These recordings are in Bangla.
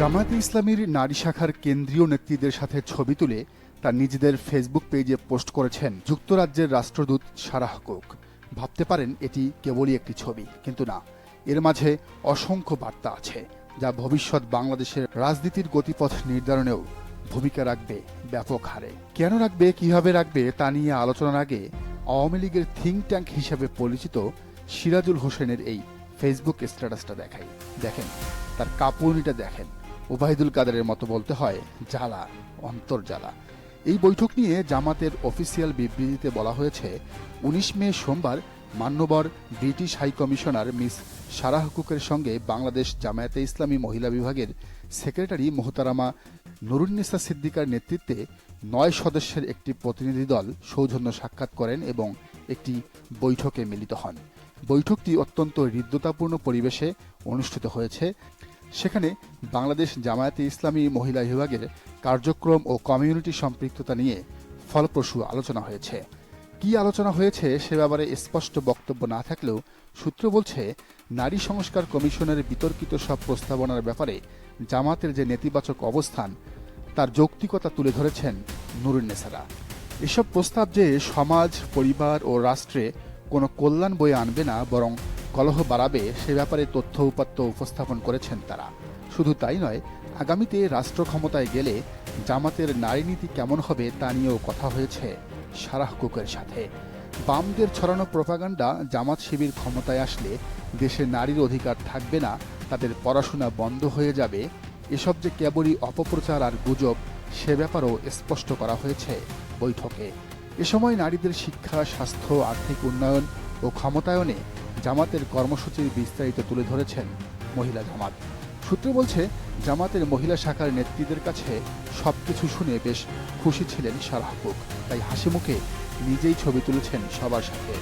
জামায়াতে ইসলামীর নারী শাখার কেন্দ্রীয় নেত্রীদের সাথে ছবি তুলে তার নিজেদের ফেসবুক পেজে পোস্ট করেছেন যুক্তরাজ্যের রাষ্ট্রদূত সারাহ কুক। ভাবতে পারেন এটি কেবলই একটি ছবি, কিন্তু না। এর মাঝে অসংখ্য বার্তা আছে, যা ভবিষ্যৎ বাংলাদেশের রাজনীতির গতিপথ নির্ধারণেও ভূমিকা রাখবে ব্যাপক হারে। কেন রাখবে, কীভাবে রাখবে, তা নিয়ে আলোচনার আগে আওয়ামী লীগের থিঙ্ক ট্যাঙ্ক হিসেবে পরিচিত সিরাজুল হোসেনের এই ফেসবুক স্ট্যাটাসটা দেখাই। দেখেন, তার কাপুরনিটা দেখেন। ওবায়দুল কাদেরের মতো বলতে হয়, জ্বালা অন্তর জ্বালা এই বৈঠক নিয়ে জামাতের অফিসিয়াল বিবৃতিতে বলা হয়েছে, উনিশ মে সোমবার মান্যবর British high commissioner Miss Sarah কুকের সঙ্গে বাংলাদেশ জামায়াতে ইসলামী মহিলা বিভাগের সেক্রেটারি মোহতারামা নুরুন্নিসা সিদ্দিকার নেতৃত্বে নয় সদস্যের একটি প্রতিনিধি দল সৌজন্য সাক্ষাৎ করেন এবং একটি বৈঠকে মিলিত হন। বৈঠকটি অত্যন্ত হৃদ্যতাপূর্ণ পরিবেশে অনুষ্ঠিত হয়েছে সেখানে বাংলাদেশ জামায়াতে ইসলামী মহিলা বিভাগের কার্যক্রম ও কমিউনিটি সম্পৃক্ততা নিয়ে ফলপ্রসূ আলোচনা হয়েছে। কি আলোচনা হয়েছে সে ব্যাপারে স্পষ্ট বক্তব্য না থাকলেও সূত্র বলছে, নারী সংস্কার কমিশনের বিতর্কিত সব প্রস্তাবনার ব্যাপারে জামাতের যে নেতিবাচক অবস্থান, তার যৌক্তিকতা তুলে ধরেছেন নুরুন্নেসারা এসব প্রস্তাব যে সমাজ, পরিবার ও রাষ্ট্রে কোনো কল্যাণ বয়ে আনবে না, বরং কলহ বাড়াবে, সে ব্যাপারে তথ্য উপাত্ত উপস্থাপন করেছেন তারা। শুধু তাই নয়, আগামীতে রাষ্ট্র ক্ষমতায় গেলে জামাতের নারী নীতি কেমন হবে তা নিয়েও কথা হয়েছে সারাহ কুকের সাথে। বামদের ছড়ানো প্রপাগান্ডা জামাত শিবির ক্ষমতায় আসলে দেশে নারীর অধিকার থাকবে না, তাদের পড়াশোনা বন্ধ হয়ে যাবে, এসব যে কেবলই অপপ্রচার আর গুজব, সে ব্যাপারও স্পষ্ট করা হয়েছে বৈঠকে। এ সময় নারীদের শিক্ষা, স্বাস্থ্য, আর্থিক উন্নয়ন ও ক্ষমতায়নে জামাতের কর্মসূচির বিস্তারিত তুলে ধরেছেন মহিলা জামাত। সূত্র বলছে, জামাতের মহিলা শাখার নেত্রীদের কাছে সবকিছু শুনে বেশ খুশি ছিলেন সারাহকুক তাই হাসি মুখে নিজেই ছবি তুলেছেন সবার সাথে।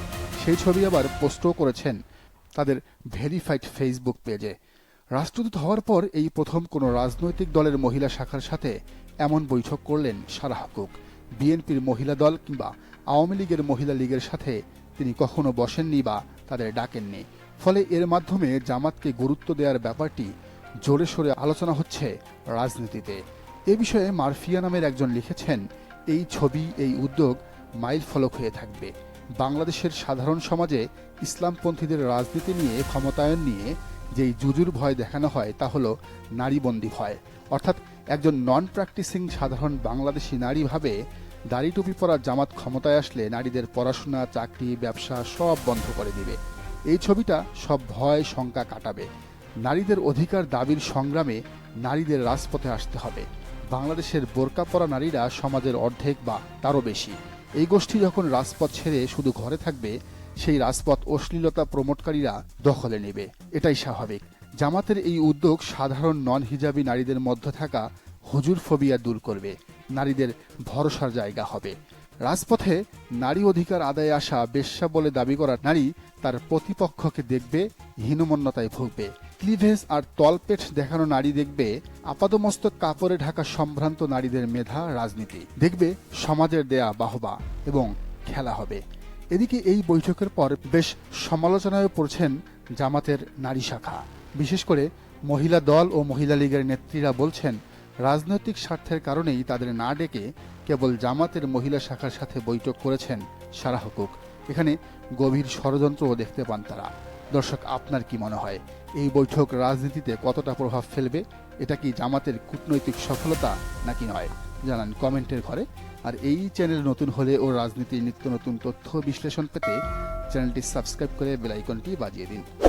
সেই ছবি আবার পোস্টও করেছেন তাদের ভেরিফাইড ফেসবুক পেজে। রাষ্ট্রদূত হওয়ার পর এই প্রথম কোনো রাজনৈতিক দলের মহিলা শাখার সাথে এমন বৈঠক করলেন সারাহকুক বিএনপির মহিলা দল কিংবা আওয়ামী লীগের মহিলা লীগের সাথে তিনি কখনো বসেননি বা তাদের ডাকেননি। ফলে এর মাধ্যমে জামাতকে গুরুত্ব দেওয়ার ব্যাপারটি জোরে সোরে আলোচনা হচ্ছে রাজনীতিতে। এ বিষয়ে মারফিয়া নামের একজন লিখেছেন, এই ছবি, এই উদ্যোগ মাইল ফলক হয়ে থাকবে। বাংলাদেশের সাধারণ সমাজে ইসলামপন্থীদের রাজনীতি নিয়ে, ক্ষমতায়ন নিয়ে যেই জুজুর ভয় দেখানো হয়, তা হলো নারীবন্দী ভয়। অর্থাৎ একজন নন প্র্যাকটিসিং সাধারণ বাংলাদেশি নারী ভাবে দাড়ি টুপি পরা জামাত ক্ষমতায় আসলে নারীদের পড়াশোনা, চাকরি, ব্যবসা সব বন্ধ করে দিবে। এই ছবিটা সব ভয়, শঙ্কা কাটাবে। নারীদের অধিকার দাবির সংগ্রামে নারীদের রাজপথে আসতে হবে। বাংলাদেশের বোরকা পরা নারীরা সমাজের অর্ধেক বা তারও বেশি। এই গোষ্ঠী যখন রাজপথ ছেড়ে শুধু ঘরে থাকবে, সেই রাজপথ অশ্লীলতা প্রমোটকারীরা দখলে নেবে। এটাই স্বাভাবিক। জামাতের এই উদ্যোগ সাধারণ নন হিজাবি নারীদের মধ্যে থাকা হুজুর ফোবিয়া দূর করবে। নারীদের ভরসার জায়গা হবে। রাজপথে নারী অধিকার আদায়ে আসা বেশ্যা বলে দাবি করা নারী তার প্রতিপক্ষকে দেখবে, হীনমন্যতায় ভুগবে। ক্লিভেজ আর তলপেট দেখানো নারী দেখবে, আপাদমস্তক কাপড়ে ঢাকা সম্ভ্রান্ত নারীদের মেধা, রাজনীতি। দেখবে সমাজের দেয়া বাহবা এবং খেলা হবে। এদিকে এই বৈঠকের পর বেশ সমালোচনায় পড়ছেন জামাতের নারী শাখা। বিশেষ করে মহিলা দল ও মহিলা লীগের নেত্রীরা বলছেন রাজনৈতিক স্বার্থের কারণেই তাদের না ডেকে কেবল জামাতের মহিলা শাখার সাথে বৈঠক করেছেন সারা হকুক এখানে গভীর ষড়যন্ত্রও দেখতে পান তারা। দর্শক, আপনার কি মনে হয়, এই বৈঠক রাজনীতিতে কতটা প্রভাব ফেলবে? এটা কি জামাতের কূটনৈতিক সফলতা নাকি নয়? জানান কমেন্টের ঘরে। আর এই চ্যানেল নতুন হলে ও রাজনীতির নিত্য নতুন তথ্য বিশ্লেষণ পেতে চ্যানেলটি সাবস্ক্রাইব করে বেলাইকনটি বাজিয়ে দিন।